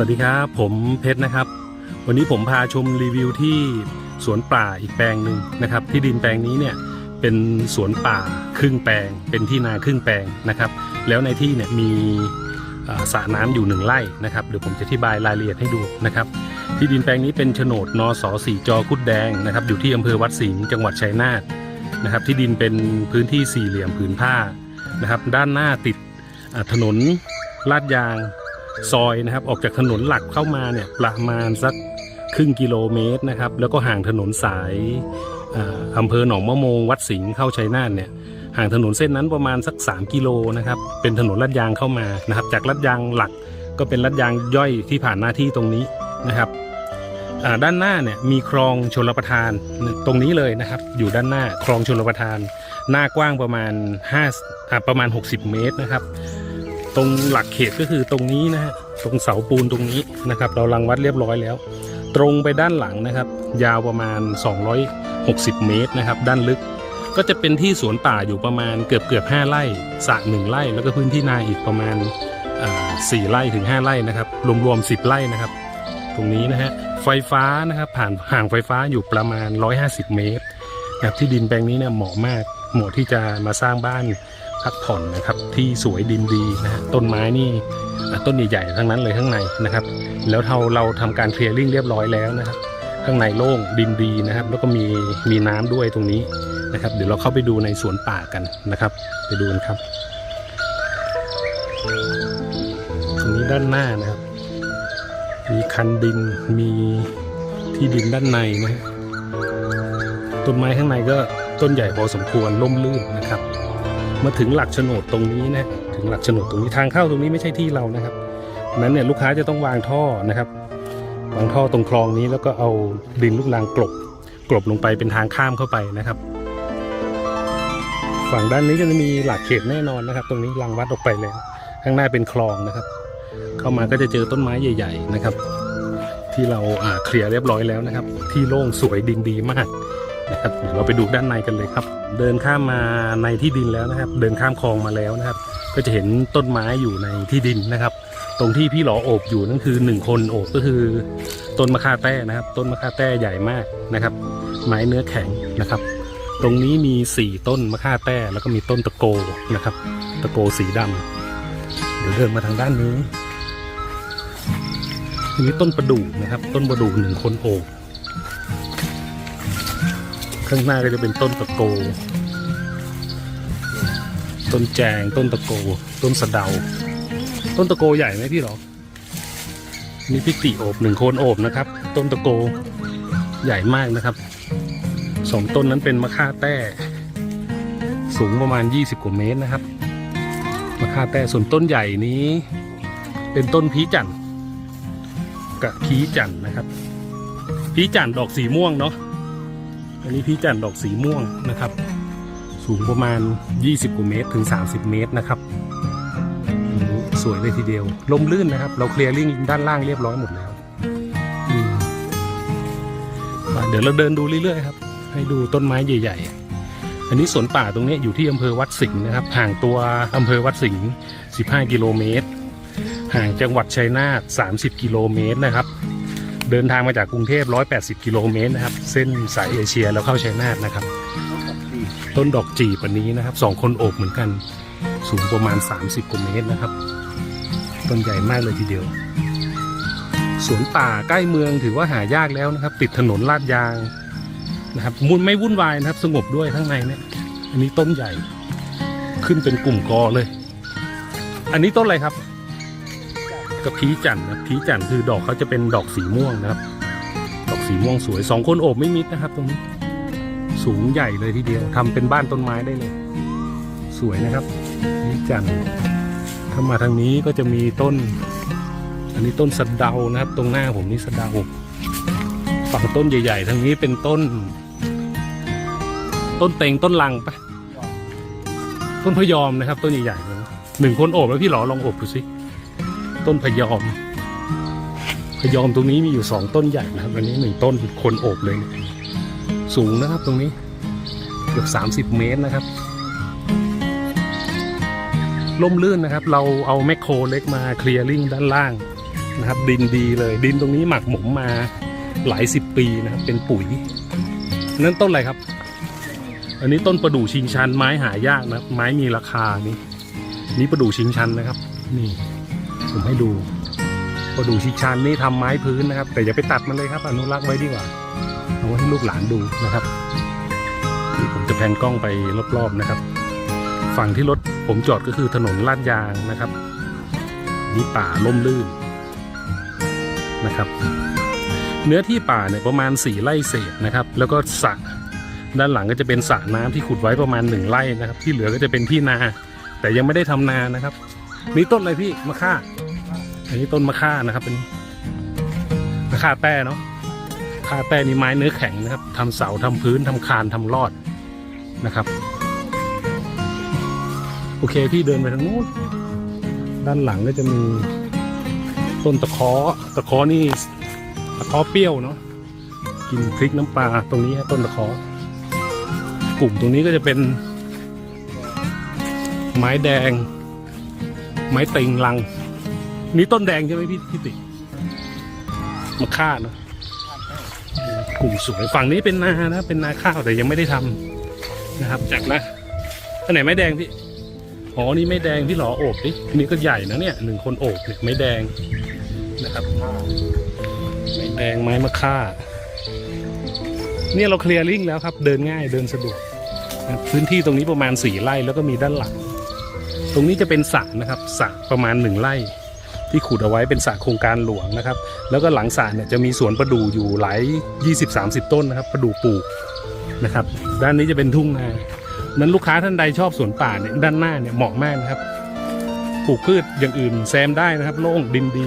วัสดีครับ ผมเพชรนะครับ วันนี้ผมพาชมรีวิวที่สวนป่าอีกแปลงหนึ่งนะครับ ที่ดินแปลงนี้เนี่ยเป็นสวนป่าครึ่งแปลง เป็นที่นาครึ่งแปลงนะครับ แล้วในที่เนี่ยมีสระน้ำอยู่หนึ่งไร่นะครับเดี๋ยวผมจะอธิบายรายละเอียดให้ดูนะครับ ที่ดินแปลงนี้เป็นโฉนดนสสีจอคุดแดงนะครับ อยู่ที่อำเภอวัดสิงห์จังหวัดชัยนาทนะครับ ที่ดินเป็นพื้นที่สี่เหลี่ยมผืนผ้านะครับ ด้านหน้าติดถนนลาดยาง ซอยนะครับ ออกจากถนนหลักเข้ามาเนี่ยประมาณสักครึ่งกิโลเมตรนะครับ แล้วก็ห่างถนนสายอำเภอหนองมะโมงวัดสิงห์เข้าชัยนาทเนี่ยห่างถนนเส้นนั้นประมาณสัก 3 กิโลนะครับ เป็นถนนลาดยางเข้ามานะครับ จากลาดยางหลักก็เป็นลาดยางย่อยที่ผ่านหน้าที่ตรงนี้นะครับด้านหน้าเนี่ยมีคลองชลประทานตรงนี้เลยนะครับ อยู่ด้านหน้าคลองชลประทาน หน้ากว้างประมาณ5อ่าประมาณ 60 เมตรนะครับ ตรงหลักเขตก็คือตรงนี้นะฮะตรงเสาปูนตรงนี้นะครับ เรารังวัดเรียบร้อยแล้ว ตรงไปด้านหลังนะครับ ยาวประมาณ 260 เมตรนะครับ ด้านลึกก็จะเป็นที่สวนป่าอยู่ประมาณเกือบเกือบ5ไร่สระหนึ่งไร่ แล้วก็พื้นที่นาอีกประมาณสี่ไร่ถึง5ไร่นะครับ รวมๆ10ไร่นะครับ ตรงนี้นะฮะไฟฟ้านะครับผ่านห่างไฟฟ้าอยู่ประมาณ 150 เมตรนะครับที่ดินแปลงนี้เนี่ยเหมาะมาก เหมาะที่จะมาสร้างบ้านพักผ่อนนะครับที่สวยดินดีนะฮะต้นไม้นี่ต้นใหญ่ๆทั้งนั้นเลยข้างในนะครับ แล้วเราเราทำการเคลียร์ริ่งเรียบร้อยแล้วนะครับ ข้างในโล่งดินดีนะครับ แล้วก็มีมีน้ำด้วยตรงนี้นะครับ เดี๋ยวเราเข้าไปดูในสวนป่ากันนะครับ ไปดูกันครับ ตรงนี้ด้านหน้านะครับ มีคันดินมีที่ดินด้านในนะต้นไม้ข้างในก็ ต้นใหญ่พอสมควรร่มรื่นนะครับ มาถึงหลักโฉนดตรงนี้นะถึงหลักโฉนดตรงนี้ทางเข้าตรงนี้ไม่ใช่ที่เรานะครับนั้นเนี่ยลูกค้าจะต้องวางท่อนะครับ วางท่อตรงคลองนี้แล้วก็เอาดินลูกรังกลบกลบลงไปเป็นทางข้ามเข้าไปนะครับ ฝั่งด้านนี้ก็จะมีหลักเขตแน่นอนนะครับ ตรงนี้รังวัดออกไปแล้ว ข้างหน้าเป็นคลองนะครับ เข้ามาก็จะเจอต้นไม้ใหญ่ ๆ นะครับ ที่เราอ่าเคลียร์เรียบร้อยแล้วนะครับ ที่โล่งสวยดินดีมาก นะครับเดี๋ยวเราไปดูด้านในกันเลยครับ เดินข้ามมาในที่ดินแล้วนะครับ เดินข้ามคลองมาแล้วนะครับ ก็จะเห็นต้นไม้อยู่ในที่ดินนะครับ ตรงที่พี่หลอโอบอยู่นั่นคือหนึ่งคนโอบก็คือ ต้นมะค่าแต้นะครับ ต้นมะค่าแต้ใหญ่มากนะครับ ไม้เนื้อแข็งนะครับ ตรงนี้มีสี่ต้นมะค่าแต้แล้วก็มีต้นตะโกนะครับ ตะโกสีดำเดี๋ยวเดินมาทางด้านนี้ทีนี้ต้นประดู่นะครับ ต้นประดู่หนึ่งคนโอบ ข้างหน้าก็จะเป็นต้นตะโก ต้นแจง ต้นตะโก ต้นสะเดา ต้นตะโกใหญ่ไหมพี่หรอ มีพิติโอบหนึ่งโคนโอบนะครับ ต้นตะโกใหญ่มากนะครับ สองต้นนั้นเป็นมะค่าแต้ สูงประมาณ 20 กว่าเมตรนะครับ มะค่าแต้ส่วนต้นใหญ่นี้ เป็นต้นพีจันทร์กับพีจันทร์นะครับพีจันทร์ดอกสีม่วงเนาะ อันนี้พี่จันดอกสีม่วงนะครับ สูงประมาณ 20กว่าเมตรถึง 30 เมตรนะครับ สวยเลยทีเดียวลมลื่นนะครับ เราเคลียร์ลิงด้านล่างเรียบร้อยหมดแล้วเดี๋ยวเราเดินดูเรื่อยๆครับ ให้ดูต้นไม้ใหญ่ ๆ อันนี้สวนป่าตรงนี้อยู่ที่อำเภอวัดสิงห์นะครับ ห่างตัวอำเภอวัดสิงห์15 กิโลเมตร ห่างจังหวัดชัยนาท30 กิโลเมตรนะครับ เดินทางมาจากกรุงเทพ 180 กิโลเมตรนะครับ เส้นสายเอเชียแล้วเข้าชัยนาทนะครับ ต้นดอกจีบอันนี้นะครับสองคนโอบเหมือนกัน สูงประมาณ 30กว่าเมตรนะครับ ต้นใหญ่มากเลยทีเดียว สวนป่าใกล้เมืองถือว่าหายากแล้วนะครับ ติดถนนลาดยางนะครับมุนไม่วุ่นวายนะครับ สงบด้วยข้างในเนี่ยอันนี้ต้นใหญ่ ขึ้นเป็นกลุ่มกอเลย อันนี้ต้นอะไรครับ กับพีจันทร์นะพีจันทร์คือดอกเขาจะเป็นดอกสีม่วงนะครับ ดอกสีม่วงสวยสองคนโอบไม่มิดนะครับ ตรงนี้ สูงใหญ่เลยทีเดียวทำเป็นบ้านต้นไม้ได้เลย สวยนะครับพีจันทร์ถ้ามาทางนี้ก็จะมีต้น อันนี้ต้นสะเดานะครับ ตรงหน้าผมนี่สะเดาฝั่งต้นใหญ่ ๆ ทางนี้เป็นต้น ต้นเต็งต้นลังปะต้นพยอมนะครับ ต้นใหญ่ๆเลยหนึ่งคนโอบแล้วพี่หลอลองโอบดูสิ ต้นพยอม พยอมตรงนี้มีอยู่สองต้นใหญ่นะครับ อันนี้หนึ่งต้นคนโอบเลยสูงนะครับตรงนี้เกือบสามสิบเมตรนะครับล่มลื่นนะครับ เราเอาแมคโครเล็กมาเคลียร์ลิงด้านล่างนะครับ ดินดีเลย ดินตรงนี้หมักหมมมาหลายสิบปีนะครับ เป็นปุ๋ยนั่นต้นอะไรครับ อันนี้ต้นประดู่ชิงชันไม้หายากนะไม้มีราคานี่นี่ประดู่ชิงชันนะครับ นี่ ผมให้ดูประดู่ชิชันนี่ทำไม้พื้นนะครับ แต่อย่าไปตัดมันเลยครับ อนุรักษ์ไว้ดีกว่าเอาไว้ให้ลูกหลานดูนะครับนี่ผมจะแพนกล้องไปรอบๆนะครับ ฝั่งที่รถผมจอดก็คือถนนลาดยางนะครับนี่ป่าล่มลื่นนะครับ เนื้อที่ป่าเนี่ยประมาณสี่ไร่เศษนะครับ แล้วก็สระด้านหลังก็จะเป็นสระน้ำที่ขุดไว้ประมาณหนึ่งไร่นะครับ ที่เหลือก็จะเป็นที่นา แต่ยังไม่ได้ทำนานะครับนี่ต้นอะไรพี่มะค่า อันนี้ต้นมะค่านะครับ เป็นมะค่าแต้เนาะมะค่าแต้นี่ไม้เนื้อแข็งนะครับทำเสาทำพื้นทำคานทำรอดนะครับ โอเคพี่เดินไปทางนู้นด้านหลังก็จะมีต้นตะเคอตะเคอนี่ตะเคอเปรี้ยวเนาะกินพริกน้ำปลาตรงนี้ต้นตะเคอกลุ่มตรงนี้ก็จะเป็น ไม้แดง ไม้ติงลัง นี่ต้นแดงใช่ไหมพี่พี่ติมะค่าเนาะกลุ่มสวยฝั่งนี้เป็นนานะ เป็นนาข้าวแต่ยังไม่ได้ทำนะครับ จากนะอันไหนไม้แดงพี่อ๋อนี่ไม่แดงพี่หลอโอบดินี่ก็ใหญ่นะเนี่ยหนึ่งคนโอบเนี่ยไม่แดงนะครับไม่แดงไม้มะค่า เนี่ยเราเคลียร์ลิงแล้วครับ เดินง่ายเดินสะดวกนะพื้นที่ตรงนี้ประมาณสี่ไร่แล้วก็มีด้านหลัง ตรงนี้จะเป็นสระนะครับสระประมาณหนึ่งไร่ ที่ขุดเอาไว้เป็นสระโครงการหลวงนะครับ แล้วก็หลังสระเนี่ยจะมีสวนประดู่อยู่หลาย 20-30 ต้นนะครับ ประดู่ปลูกนะครับ ด้านนี้จะเป็นทุ่งนานั้นลูกค้าท่านใดชอบสวนป่าเนี่ยด้านหน้าเนี่ยเหมาะมากนะครับ ปลูกพืชอย่างอื่นแซมได้นะครับ โล่งดินดี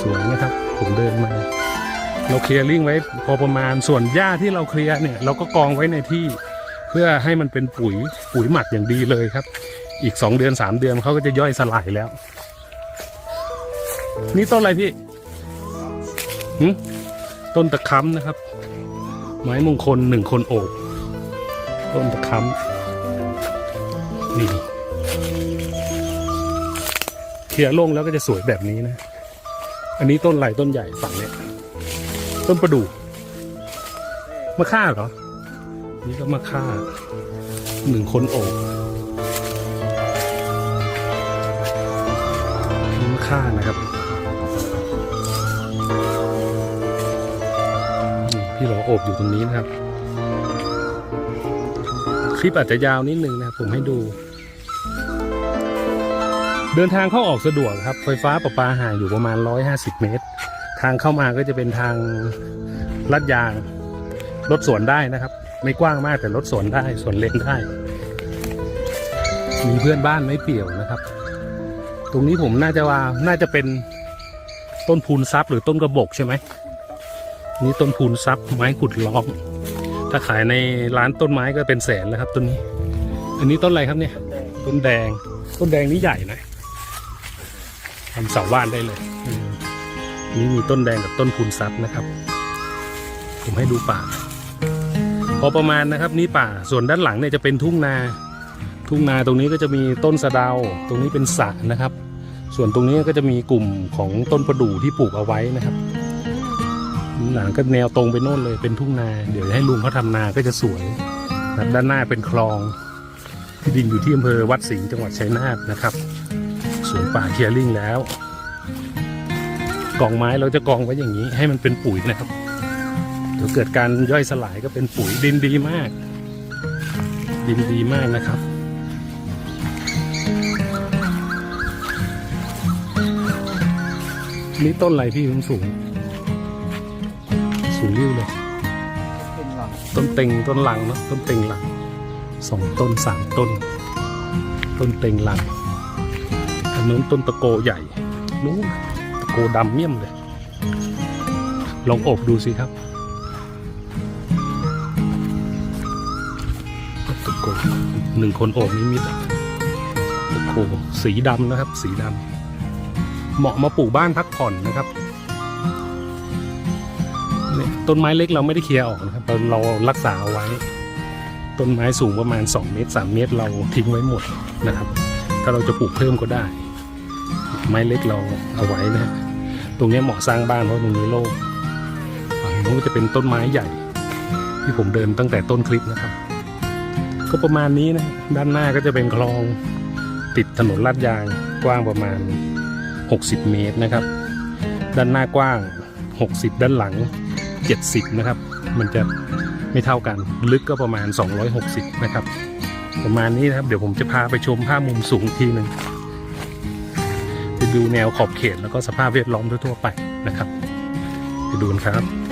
สวยนะครับ ผมเดินมา เราเคลียร์ลิงไว้พอประมาณส่วนหญ้าที่เราเคลียร์เนี่ย เราก็กองไว้ในที่เพื่อให้มันเป็นปุ๋ยปุ๋ยหมักอย่างดีเลยครับ อีกสองเดือนสามเดือนเขาก็จะย่อยสลายแล้ว นี่ต้นอะไรพี่หึต้นตะคร้ำนะครับ ไม้มงคลหนึ่งคนโอบต้นตะคร้ำนี่เคลียร์โล่งแล้วก็จะสวยแบบนี้นะ อันนี้ต้นอะไรต้นใหญ่ฝั่งเนี้ยต้นประดู่มะค่าเหรอ นี่ก็มะค่าหนึ่งคนโอบ ค่านะครับ พี่หลอโอบอยู่ตรงนี้นะครับ คลิปอาจจะยาวนิดนึงนะครับผมให้ดู เดินทางเข้าออกสะดวกครับ ไฟฟ้าประปาห่างอยู่ประมาณ 150 เมตร ทางเข้ามาก็จะเป็นทางลัดยางรถสวนได้นะครับ ไม่กว้างมากแต่รถสวนได้สวนเล็กได้ มีเพื่อนบ้านไม่เปี่ยวนะครับ ตรงนี้ผมน่าจะว่าน่าจะเป็นต้นพูนซับหรือต้นกระบอกใช่ไหมนี่ต้นพูนซับไม้ขุดล้อมถ้าขายในร้านต้นไม้ก็เป็นแสนแล้วครับต้นนี้ อันนี้ต้นอะไรครับเนี่ย ต้นแดง ต้นแดงนี่ใหญ่นะทำเสาบ้านได้เลยนี่มีต้นแดงกับต้นพูนซับนะครับ ผมให้ดูป่า พอประมาณนะครับ นี่ป่าส่วนด้านหลังเนี่ยจะเป็นทุ่งนา ทุ่งนาตรงนี้ก็จะมีต้นสะเดาตรงนี้เป็นสระนะครับ ส่วนตรงนี้ก็จะมีกลุ่มของต้นประดู่ที่ปลูกเอาไว้นะครับหลังก็แนวตรงไปโน่นเลยเป็นทุ่งนา เดี๋ยวให้ลุงเขาทำนาก็จะสวยนะด้านหน้าเป็นคลองที่ดินอยู่ที่อำเภอวัดสิงห์จังหวัดชัยนาทนะครับสวนป่าเคียร์ลิงแล้วกองไม้เราจะกองไว้อย่างนี้ให้มันเป็นปุ๋ยนะครับเดี๋ยวเกิดการย่อยสลายก็เป็นปุ๋ยดินดีมาก ดินดีมากนะครับ นี่ต้นอะไรพี่สูงสูง สูงริ้วเลย ต้นเต็งต้นหลังเนอะต้นเต็งหลังสองต้นสามต้น ต้นเต็งหลังอันนู้นต้นตะโกใหญ่นู้นตะโกดำเมี่ยมเลย ลองอบดูสิครับตะโกหนึ่งคนโอบนิมิตตะโกสีดำนะครับ สีดำ เหมาะมาปลูกบ้านพักผ่อนนะครับต้นไม้เล็กเราไม่ได้เคลียร์ออกนะครับเราเรารักษาเอาไว้ ต้นไม้สูงประมาณ 2 เมตร 3 เมตรเราทิ้งไว้หมดนะครับ ถ้าเราจะปลูกเพิ่มก็ได้ ไม้เล็กเราเอาไว้นะตรงนี้เหมาะสร้างบ้านเพราะตรงนี้โล่งฝั่งนู้นก็จะเป็นต้นไม้ใหญ่ ที่ผมเดินตั้งแต่ต้นคลิปนะครับ ก็ประมาณนี้นะด้านหน้าก็จะเป็นคลองติดถนนลาดยางกว้างประมาณ 60 เมตรนะครับ ด้านหน้ากว้าง 60 ด้านหลัง 70 นะครับ มันจะไม่เท่ากันลึกก็ประมาณ 260 นะครับ ประมาณนี้นะครับ เดี๋ยวผมจะพาไปชมภาพมุมสูงทีหนึ่งไปดูแนวขอบเขตแล้วก็สภาพแวดล้อมทั่วๆไปนะครับ ไปดูกันครับ